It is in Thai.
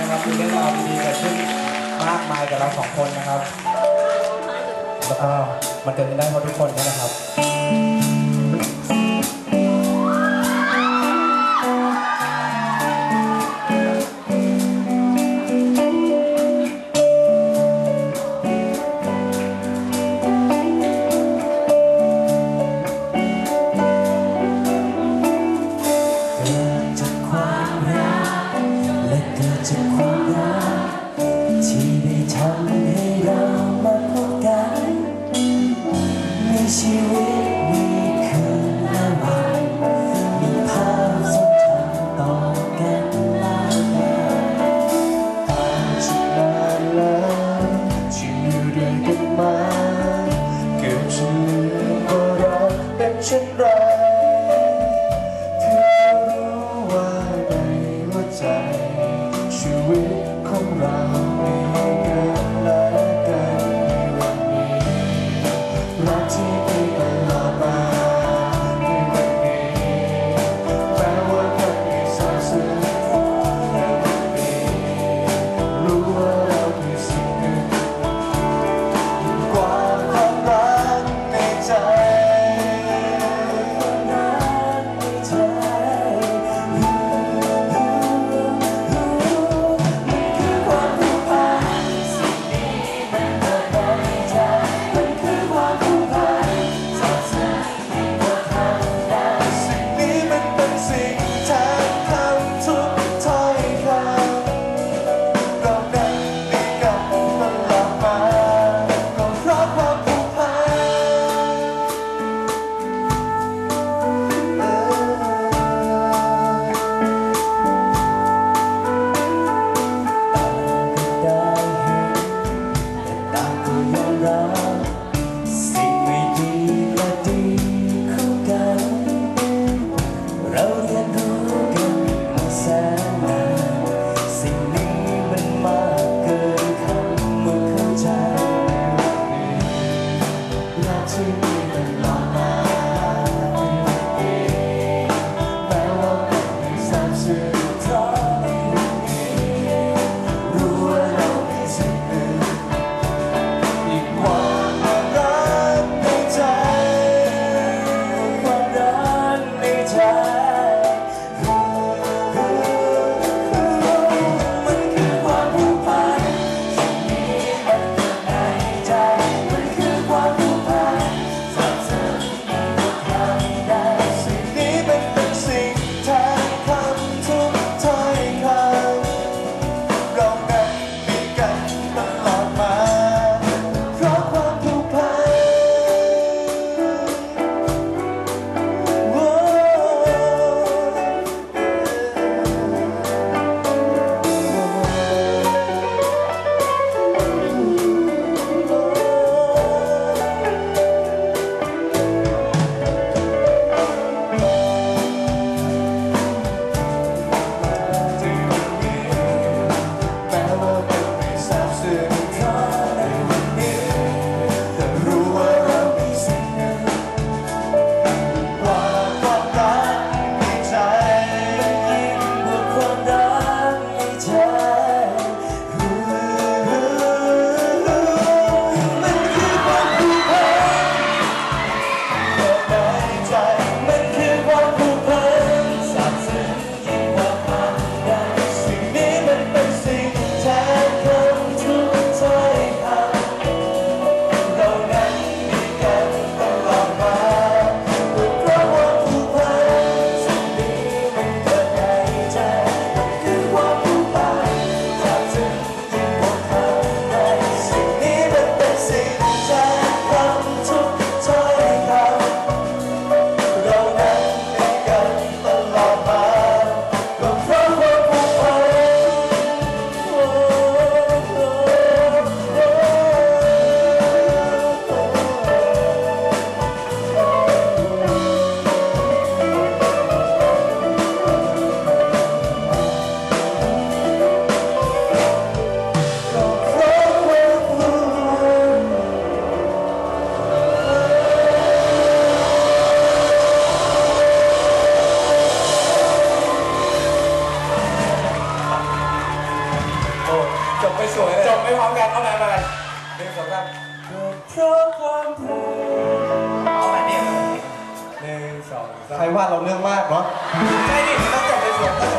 นะครับมีเรื่องราวดีๆเกิดขึ้นมากมายกับเราสองคนนะครับแล้วก็มันเกิดขึ้นได้เพราะทุกคนนี่นะครับ จากความรักที่ได้ทำให้เรามาพบกันในชีวิต หัวใสวยเลยจบไม่พร้อมกันเอาไหนมาเลยหนึ่งสองสามเพราะความรักเอาใหม่เนี่ยหนึ่งสองสามใครว่าเราเรื่องมากเนาะใช่ดิมันต้องจบ